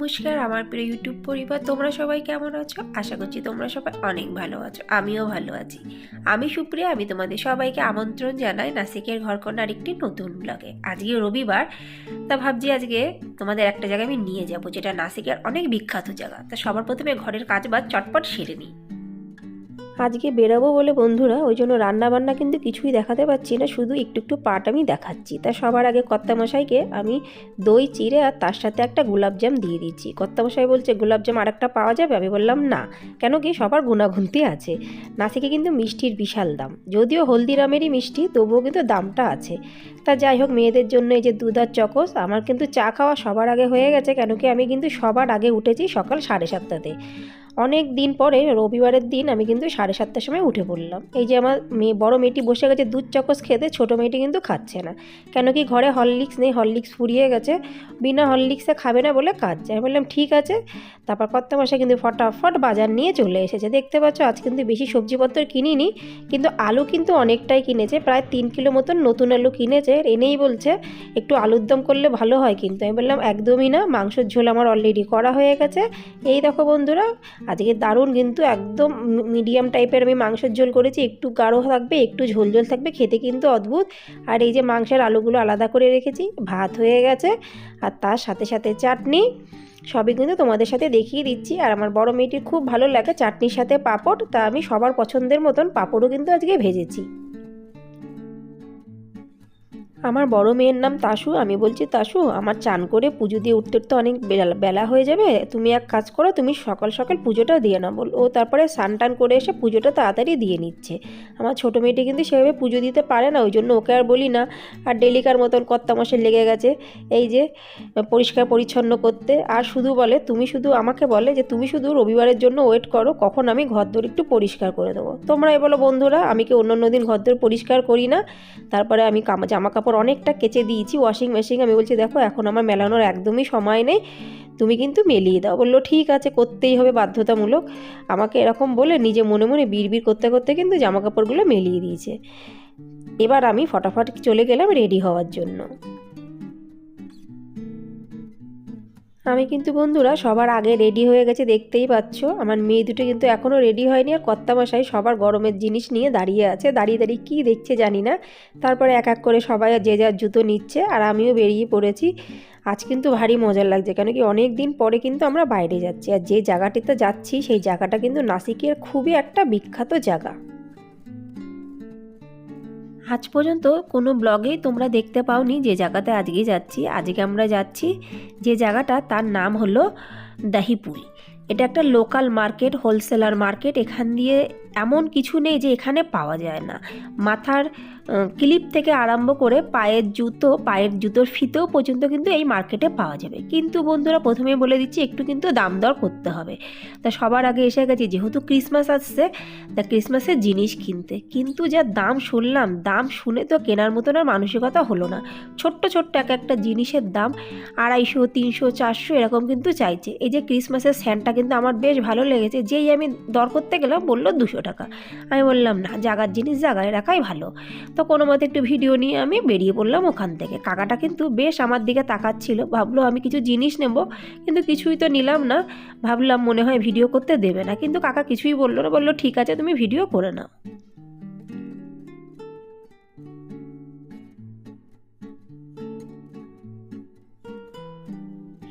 নমস্কার, আমার প্রিয় ইউটিউব পরিবার, তোমরা সবাই কেমন আছো? আশা করছি তোমরা সবাই অনেক ভালো আছো, আমিও ভালো আছি। আমি সুপ্রিয়া, আমি তোমাদের সবাইকে আমন্ত্রণ জানাই নাসিকের ঘরকন্যার একটি নতুন ব্লগে আজকে রবিবার, তা ভাবছি আজকে তোমাদের একটা জায়গায় আমি নিয়ে যাব, যেটা নাসিকের অনেক বিখ্যাত জায়গা। তা সবার প্রথমে ঘরের কাজ বাজ চটপট সেরে নিই। আজকে বেরাবো বলে বন্ধুরা, ওই জন্য রান্নাবান্না কিন্তু কিছুই দেখাতে পারছি না, শুধু একটু একটু পাট আমি দেখাচ্ছি। তা সবার আগে কর্তামশাইকে আমি দই, চিড়ে আর তার সাথে একটা গোলাপজাম দিয়ে দিচ্ছি। কর্তামশাই বলছে, গোলাপজাম আর একটা পাওয়া যাবে? আমি বললাম, না। কেন কি সবার গুণাগুনতি আছে। নাসিকে কিন্তু মিষ্টির বিশাল দাম। যদিও হলদিরামেরই মিষ্টি, তবুও কিন্তু দামটা আছে। তা যাই হোক, মেয়েদের জন্য এই যে দুধ আর চকস, আমার কিন্তু চা খাওয়া সবার আগে হয়ে গেছে, কেন কি আমি কিন্তু সবার আগে উঠেছি সকাল সাড়ে সাতটাতে। অনেক দিন পরে, রবিবারের দিন আমি কিন্তু সাড়ে সাতটার সময় উঠে পড়লাম। এই যে আমার মেয়ে, বড় মেয়েটি বসে গেছে, দুধ চকস খেতে, ছোটো মেয়েটি কিন্তু খাচ্ছে না। কেন কি ঘরে হরলিক্স নেই, হরলিক্স ফুরিয়ে গেছে। বিনা হরলিক্সে খাবে না বলে কাজ আমি বললাম, ঠিক আছে। তারপর কর্তা মাসে কিন্তু ফটাফট বাজার নিয়ে চলে এসেছে। দেখতে পাচ্ছ আজ কিন্তু বেশি সবজিপত্র কিনিনি, কিন্তু আলু কিন্তু অনেকটাই কিনেছে। প্রায় তিন কিলো মতন নতুন আলু কিনেছে এনেই বলছে, একটু আলুর দম করলে ভালো হয় কিন্তু। আমি বললাম, একদমই না, মাংসের ঝোল আমার অলরেডি করা হয়ে গেছে। এই দেখো বন্ধুরা আজকে দারুণ কিন্তু একদম মিডিয়াম টাইপের আমি মাংসের ঝোল করেছি, একটু গাঢ় থাকবে, একটু ঝোল ঝোল থাকবে, খেতে কিন্তু অদ্ভুত। আর এই যে মাংসের আলুগুলো আলাদা করে রেখেছি, ভাত হয়ে গেছে, আর তার সাথে সাথে চাটনি, সবই কিন্তু তোমাদের সাথে দেখিয়ে দিচ্ছি। আর আমার বড় মেয়েটির খুব ভালো লাগে চাটনির সাথে পাপড়, তা আমি সবার পছন্দের মতন পাপড়ও কিন্তু আজকে ভেজেছি। আমার বড় মেয়ের নাম তাসু, আমি বলছি, তাসু, আমার চান করে পুজো দিয়ে উঠতে উঠতে অনেক বেলা হয়ে যাবে। তুমি এক কাজ করো, তুমি সকাল সকাল পুজোটা দিয়ে না বল ও তারপরে স্নান টান করে এসে পুজোটা তাড়াতাড়ি দিয়ে নিচ্ছে। আমার ছোটো মেয়েটি কিন্তু সেভাবে পুজো দিতে পারে না, ওই জন্য ওকে আর বলি না। আর ডেলিকার মতন কর্তামশে লেগে গেছে, এই যে, পরিষ্কার পরিচ্ছন্ন করতে। আর শুধু বলে, তুমি শুধু আমাকে বলে যে, তুমি শুধু রবিবারের জন্য ওয়েট করো, কখন আমি ঘরদোর একটু পরিষ্কার করে দেবো। তোমরা এ বলো বন্ধুরা, আমি কি অন্য অন্য দিন ঘরদোর পরিষ্কার করি না? তারপরে আমি জামা কাপড় অনেকটা কেচে দিয়েছি ওয়াশিং মেশিন আমি বলছি, দেখো, এখন আমার মেলানোর একদমই সময় নেই, তুমি কিন্তু মেলিয়ে দাও। বলল, ঠিক আছে, করতেই হবে, বাধ্যতামূলক। আমাকে এরকম বলে নিজে মনে মনে বিড় করতে করতে কিন্তু জামা কাপড়গুলো মেলিয়ে দিয়েছে। এবার আমি ফটাফট চলে গেলাম রেডি হওয়ার জন্য। আমি কিন্তু বন্ধুরা সবার আগে রেডি হয়ে গেছে, দেখতেই পাচ্ছ। আমার মেয়ে দুটো কিন্তু এখনও রেডি হয়নি আর কর্তামশাই সবার গরমের জিনিস নিয়ে দাঁড়িয়ে আছে। দাঁড়িয়ে দাঁড়িয়ে কী দেখছে জানি না। তারপরে এক এক করে সবাই যে যার জুতো নিচ্ছে আর আমিও বেরিয়ে পড়েছি। আজ কিন্তু ভারী মজার লাগছে, কেন কি অনেক দিন পরে কিন্তু আমরা বাইরে যাচ্ছি। আর যে জায়গাটিতে যাচ্ছি, সেই জায়গাটা কিন্তু নাসিকের খুবই একটা বিখ্যাত জায়গা। আজ পর্যন্ত কোনো ব্লগেই তোমরা দেখতে পাওনি যে জায়গাতে আজকে যাচ্ছি। আজকে আমরা যাচ্ছি যে জায়গাটা তার নাম হলো দাহিপুল এটা একটা লোকাল মার্কেট হোলসেলার মার্কেট এখান দিয়ে এমন কিছু নেই যে এখানে পাওয়া যায় না। মাথার ক্লিপ থেকে আরম্ভ করে পায়ের জুতো, পায়ের জুতোর ফিতেও পর্যন্ত কিন্তু এই মার্কেটে পাওয়া যাবে। কিন্তু বন্ধুরা, প্রথমেই বলে দিচ্ছি, একটু কিন্তু দাম দর করতে হবে। তা সবার আগে এসে গেছি, যেহেতু ক্রিসমাস আসছে, তা ক্রিসমাসের জিনিস কিনতে। কিন্তু যা দাম শুনলাম, দাম শুনে তো কেনার মতন আর মানসিকতা হলো না। ছোট্ট ছোট্ট এক একটা জিনিসের দাম আড়াইশো, তিনশো, চারশো এরকম কিন্তু চাইছে। এই যে ক্রিসমাসের স্যান্ডটা কিন্তু আমার বেশ ভালো লেগেছে, যেই আমি দর করতে গেলাম বলল দুশো টাকা। আমি বললাম, না, জাগার জিনিস জাগায় রাখাই ভালো। তো কোনো মতে একটু ভিডিও নিয়ে আমি বেরিয়ে পড়লাম ওখান থেকে। কাকাটা কিন্তু বেশ আমার দিকে তাকাচ্ছিল। ভাবলো, আমি কিছু জিনিস নেব। কিন্তু কিছুই তো নিলাম না। ভাবলাম, মনে হয় ভিডিও করতে দেবে না। কিন্তু কাকা কিছুই বলল না। বলল, ঠিক আছে, তুমি ভিডিও করে নাও।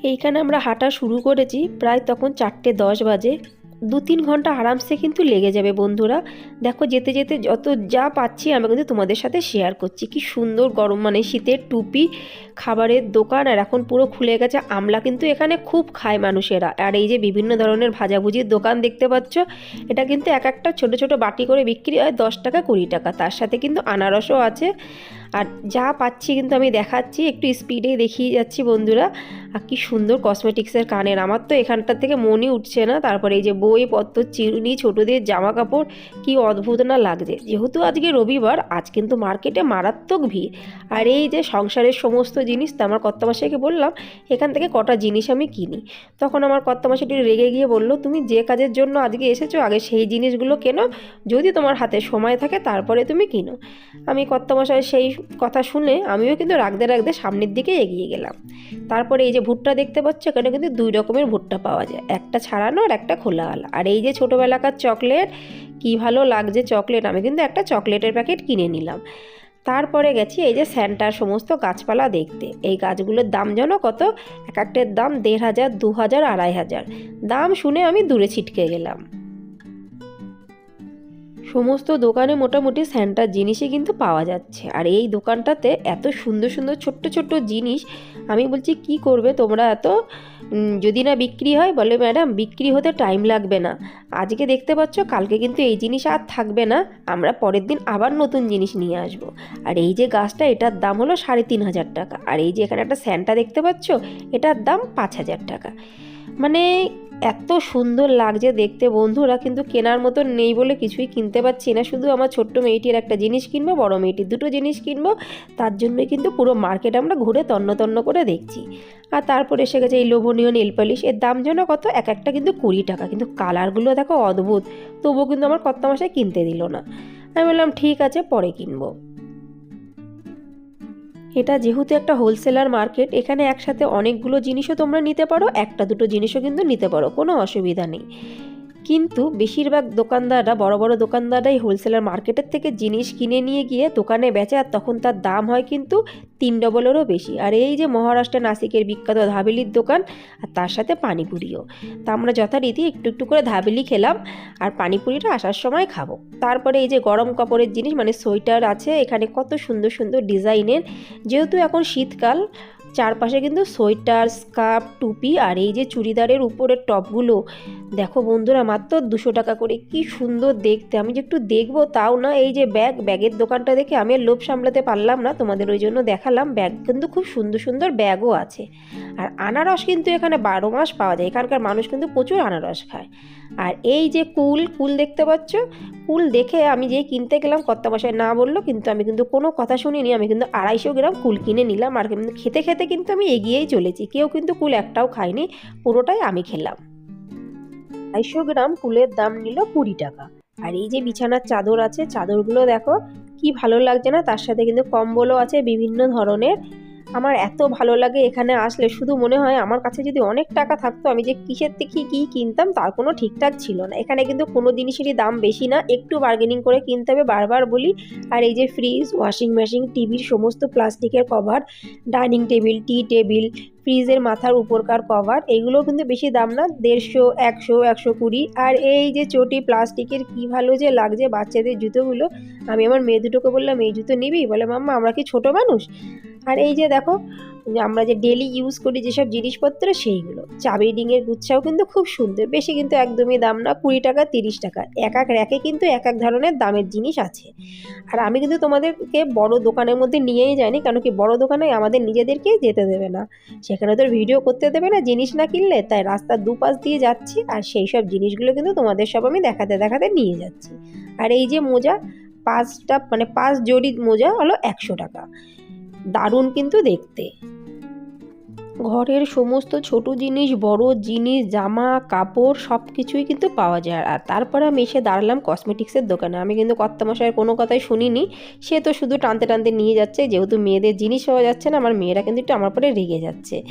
এইখানে আমরা হাঁটা শুরু করেছি। প্রায় তখন চারটে দশ বাজে। দু তিন ঘণ্টা আরামসে কিন্তু লেগে যাবে বন্ধুরা। দেখো যেতে যেতে যত যা পাচ্ছি আমি কিন্তু তোমাদের সাথে শেয়ার করছি। কি সুন্দর গরম মানে শীতের টুপি, খাবারের দোকান আর এখন পুরো খুলে গেছে। আমলা কিন্তু এখানে খুব খায় মানুষেরা। আর এই যে বিভিন্ন ধরনের ভাজাভুজির দোকান দেখতে পাচ্ছ, এটা কিন্তু এক একটা ছোট ছোট বাটি করে বিক্রি হয় দশ টাকা কুড়ি টাকা। তার সাথে কিন্তু আনারসও আছে। আর যা পাচ্ছি কিন্তু আমি দেখাচ্ছি, একটু স্পিডেই দেখিয়ে যাচ্ছি বন্ধুরা। আর কি সুন্দর কসমেটিক্সের কানের, আমার তো এখানটার থেকে মনই উঠছে না। তারপরে এই যে বই, পত্র, চিরুনি, ছোটোদের জামা কাপড় কি অদ্ভুত না লাগছে। যেহেতু আজকে রবিবার, আজ কিন্তু মার্কেটে মারাত্মক ভিড়। আর এই যে সংসারের সমস্ত জিনিস, তা আমার কর্তামাশাইকে বললাম, এখান থেকে কটা জিনিস আমি কিনি। তখন আমার কর্তামাশাইটি রেগে গিয়ে বলল, তুমি যে কাজের জন্য আজকে এসেছ, আগে সেই জিনিসগুলো কেনো। যদি তোমার হাতে সময় থাকে, তারপরে তুমি কিনো। আমি কর্তামশাই সেই কথা শুনে আমিও কিন্তু রাখতে রাখতে সামনের দিকে এগিয়ে গেলাম। তারপরে এই যে ভুট্টা দেখতে পাচ্ছ, এখানে কিন্তু দুই রকমের ভুট্টা পাওয়া যায়। একটা ছাড়ানো আর একটা খোলাওয়ালা আর এই যে ছোটোবেলাকার চকলেট, কি ভালো লাগছে চকলেট। আমি কিন্তু একটা চকলেটের প্যাকেট কিনে নিলাম। তারপরে গেছি এই যে স্যান্টার সমস্ত গাছপালা দেখতে। এই গাছগুলোর দাম যেন কত? এক একটার দাম দেড় হাজার, দু হাজার, আড়াই হাজার। দাম শুনে আমি দূরে ছিটকে গেলাম। সমস্ত দোকানে মোটামুটি স্যান্টার জিনিসই কিন্তু পাওয়া যাচ্ছে। আর এই দোকানটাতে এত সুন্দর সুন্দর, ছোট্ট ছোট্ট জিনিস, আমি বলছি, কি করবে তোমরা এত? যদি না বিক্রি হয়, বলে, ম্যাডাম, বিক্রি হতে টাইম লাগবে না। আজকে দেখতে পাচ্ছ, কালকে কিন্তু এই জিনিস আর থাকবে না। আমরা পরের দিন আবার নতুন জিনিস নিয়ে আসব। আর এই যে গাছটা, এটার দাম হলো সাড়ে তিন হাজার টাকা। আর এই যে এখানে একটা স্যান্টা দেখতে পাচ্ছ, এটার দাম পাঁচ হাজার টাকা। মানে এত সুন্দর লাগছে দেখতে। বন্ধুরা, কিন্তু কেনার মতো নেই বলে কিছুই কিনতে পারছি না। শুধু আমার ছোট্ট মেয়েটির একটা জিনিস কিনবো, বড় মেয়েটির দুটো জিনিস কিনবো। তার জন্যই কিন্তু পুরো মার্কেট আমরা ঘুরে তন্ন তন্ন করে দেখছি। আর তারপরে এসে গেছে এই লোভনীয় নেল পালিশ। এর দাম যেন কত? এক একটা কিন্তু কুড়ি টাকা। কিন্তু কালারগুলো দেখো অদ্ভুত। তবুও কিন্তু আমার কত মাসে কিনতে দিল না। আমি বললাম, ঠিক আছে, পরে কিনবো। এটা যেহেতু একটা হোলসেলার মার্কেট এখানে একসাথে অনেকগুলো জিনিসও তোমরা নিতে পারো, একটা দুটো জিনিসও কিন্তু নিতে পারো, কোনো অসুবিধা নেই। কিন্তু বেশিরভাগ দোকানদাররা, বড় বড় দোকানদাররাই হোলসেলার মার্কেটের থেকে জিনিস কিনে নিয়ে গিয়ে দোকানে বেচে আর তখন তার দাম হয় কিন্তু তিন ডবলেরও বেশি। আর এই যে মহারাষ্ট্রের নাসিকের বিখ্যাত ধাবেলির দোকান আর তার সাথে পানিপুরিও। তা আমরা যথারীতি একটু একটু করে ধাবেলি খেলাম আর পানিপুরিটা আসার সময় খাব। তারপরে এই যে গরম কাপড়ের জিনিস মানে সোয়েটার আছে, এখানে কত সুন্দর সুন্দর ডিজাইনের যেহেতু এখন শীতকাল চারপাশে কিন্তু সোয়েটার, স্কার্ফ, টুপি আর এই যে চুড়িদারের উপরের টপগুলো, দেখো বন্ধুরা মাত্র দুশো টাকা করে, কি সুন্দর দেখতে। আমি যে একটু দেখব তাও না, এই যে ব্যাগ, ব্যাগের দোকানটা দেখে আমি লোভ সামলাতে পারলাম না, তোমাদের ওই জন্য দেখালাম। ব্যাগ কিন্তু খুব সুন্দর সুন্দর ব্যাগও আছে। আর আনারস কিন্তু এখানে বারো মাস পাওয়া যায়, এখানকার মানুষ কিন্তু প্রচুর আনারস খায়। আর এই যে কুল কুল দেখতে পাচ্ছ? কুল দেখে আমি যে কিনতে গেলাম কর্তা মশাই না বলল, কিন্তু আমি কিন্তু কোনো কথা শুনিনি, আমি কিন্তু আড়াইশো গ্রাম কুল কিনে নিলাম, আর কিন্তু খেতে খেতে কিন্তু আমি এগিয়েই চলেছি। কেউ কিন্তু কুল একটাও খায়নি, পুরোটাই আমি খেলাম। আড়াইশো গ্রাম কুলের দাম নিল কুড়ি টাকা। আর এই যে বিছানার চাদর আছে, চাদরগুলো দেখো, কি ভালো লাগছে না? তার সাথে কিন্তু কম্বলও আছে, বিভিন্ন ধরনের। আমার এত ভালো লাগে এখানে আসলে। শুধু মনে হয় আমার কাছে যদি অনেক টাকা থাকতো, আমি যে কিসের থেকে কী কিনতাম তার কোনো ঠিকঠাক ছিল না। এখানে কিন্তু কোনো জিনিসেরই দাম বেশি না। একটু বার্গেনিং করে কিনতে হবে বারবার বলি। আর এই যে ফ্রিজ ওয়াশিং মেশিন টিভির সমস্ত প্লাস্টিকের কভার ডাইনিং টেবিল টি টেবিল ফ্রিজের মাথার উপরকার কভার এগুলো কিন্তু বেশি দাম না। দেড়শো, একশো একশো কুড়ি। আর এই যে চটি প্লাস্টিকের কি ভালো যে লাগছে বাচ্চাদের জুতোগুলো, আমি আমার মেয়ে দুটোকে বললাম, এই জুতো নিবি? বলে, মাম্মা, আমরা কি ছোট মানুষ? আর এই যে দেখো, আমরা যে ডেলি ইউজ করি যেসব জিনিসপত্র, সেইগুলো। চাবি রিংয়ের গুচ্ছাও কিন্তু খুব সুন্দর। বেশি কিন্তু একদমই দাম না, কুড়ি টাকা, তিরিশ টাকা। এক এক র্যাকে কিন্তু এক এক ধরনের দামের জিনিস আছে। আর আমি কিন্তু তোমাদেরকে বড় দোকানের মধ্যে নিয়েই যাইনি, কারণ কি বড় দোকানে আমাদের নিজেদেরকেই যেতে দেবে না। সেখানে তো ভিডিও করতে দেবে না, জিনিস না কিনলে, তাই রাস্তার দুপাশ দিয়ে যাচ্ছি আর সেই সব জিনিসগুলো কিন্তু তোমাদের সব আমি দেখাতে দেখাতে নিয়ে যাচ্ছি। আর এই যে মোজা, পাঁচটা মানে পাঁচ জোড়ি মোজা হলো একশো টাকা। দারুণ কিন্তু দেখতে। ঘরের সমস্ত ছোট জিনিস, বড় জিনিস, জামা, কাপড় সব কিছুই কিন্তু পাওয়া যায়। আর তারপরে আমি এসে দাঁড়ালাম কসমেটিক্সের দোকানে। আমি কিন্তু কর্তামশাইয়ের কোনো কথাই শুনিনি। সে তো শুধু টানতে টানতে নিয়ে যাচ্ছে। যেহেতু মেয়েদের জিনিস পাওয়া যাচ্ছে না, আমার মেয়েরা কিন্তু একটু আমার পরে রেগে যাচ্ছে।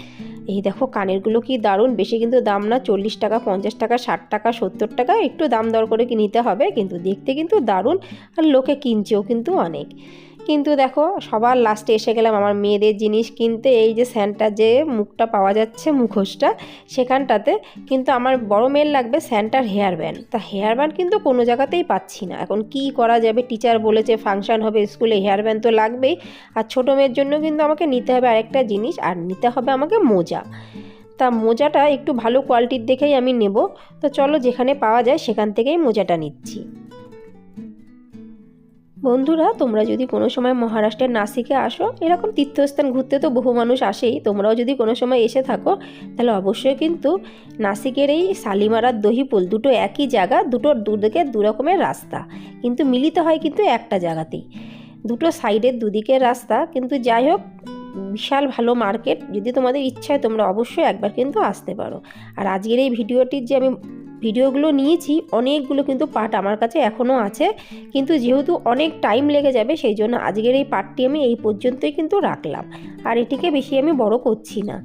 এই দেখো কানেরগুলো কি দারুণ। বেশি কিন্তু দাম না। চল্লিশ টাকা, পঞ্চাশ টাকা, ষাট টাকা, সত্তর টাকা একটু দাম দর করে কি নিতে হবে? কিন্তু দেখতে কিন্তু দারুণ। আর লোকে কিনছেও কিন্তু অনেক। কিন্তু দেখো, সবার লাস্টে এসে গেলাম আমার মেয়েদের জিনিস কিনতে। এই যে স্যান্টার যে মুখটা পাওয়া যাচ্ছে, মুখোশটা সেখানটাতে। কিন্তু আমার বড় মেয়ের লাগবে স্যান্টার হেয়ার ব্যান্ড। তা হেয়ার ব্যান্ড কিন্তু কোনো জায়গাতেই পাচ্ছি না। এখন কি করা যাবে? টিচার বলেছে ফাংশন হবে স্কুলে, হেয়ার ব্যান্ড তো লাগবেই। আর ছোটো মেয়ের জন্য কিন্তু আমাকে নিতে হবে আরেকটা জিনিস, আর নিতে হবে আমাকে মোজা। তা মোজাটা একটু ভালো কোয়ালিটির দেখেই আমি নেব। তো চলো যেখানে পাওয়া যায় সেখান থেকেই মোজাটা নিচ্ছি। বন্ধুরা, তোমরা যদি কোনো সময় মহারাষ্ট্রের নাসিকে আসো, এরকম তীর্থস্থান ঘুরতে তো বহু মানুষ আসেই, তোমরাও যদি কোনো সময় এসে থাকো, তাহলে অবশ্যই কিন্তু নাসিকের এই শালিমারার দহিপুল দুটো একই জায়গা দুটোর দুদিকে দু রকমের রাস্তা। কিন্তু মিলিত হয় কিন্তু একটা জায়গাতেই। দুটো সাইডের দুদিকের রাস্তা, কিন্তু যাই হোক, বিশাল ভালো মার্কেট, যদি তোমাদের ইচ্ছায় তোমরা অবশ্যই একবার কিন্তু আসতে পারো। আর আজকের এই ভিডিওটির যে আমি ভিডিওগুলো নিয়েছি, অনেকগুলো কিন্তু পার্ট আমার কাছে এখনও আছে। কিন্তু যেহেতু অনেক টাইম লেগে যাবে, সেই জন্য আজকের এই পার্টটি আমি এই পর্যন্তই কিন্তু রাখলাম। আর এটিকে বেশি আমি বড় করছি না।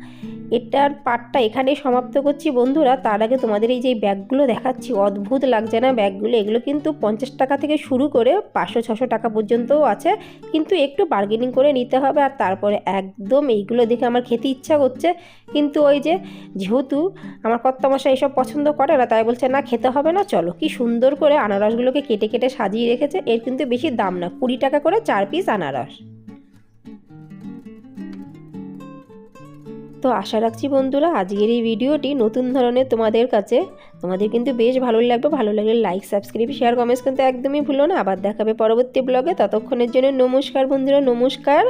এটার পার্টটা এখানেই সমাপ্ত করছি বন্ধুরা। তার আগে তোমাদের এই যে ব্যাগগুলো দেখাচ্ছি, অদ্ভুত লাগছে না ব্যাগগুলো? এগুলো কিন্তু পঞ্চাশ টাকা থেকে শুরু করে পাঁচশো, ছশো টাকা পর্যন্তও আছে। কিন্তু একটু বার্গেনিং করে নিতে হবে আর তারপরে একদম এইগুলো দেখে আমার খেতে ইচ্ছা করছে। কিন্তু ওই যে যেহেতু আমার কর্তামশা এসব পছন্দ করে না, তাই বলছে, না, খেতে হবে না, চলো। কি সুন্দর করে আনারসগুলোকে কেটে কেটে সাজিয়ে রেখেছে। এর কিন্তু বেশি দাম না, কুড়ি টাকা করে চার পিস আনারস। তো আশা রাখছি বন্ধুরা, আজকের এই ভিডিওটি নতুন ধরনের তোমাদের কাছে। তোমাদের কিন্তু বেশ ভালো লাগবে, ভালো লাগলে লাইক সাবস্ক্রাইব শেয়ার কমেন্টস কিন্তু একদমই ভুলো না। আবার দেখাবে পরবর্তী ব্লগে ততক্ষণের জন্য নমস্কার বন্ধুরা, নমস্কার।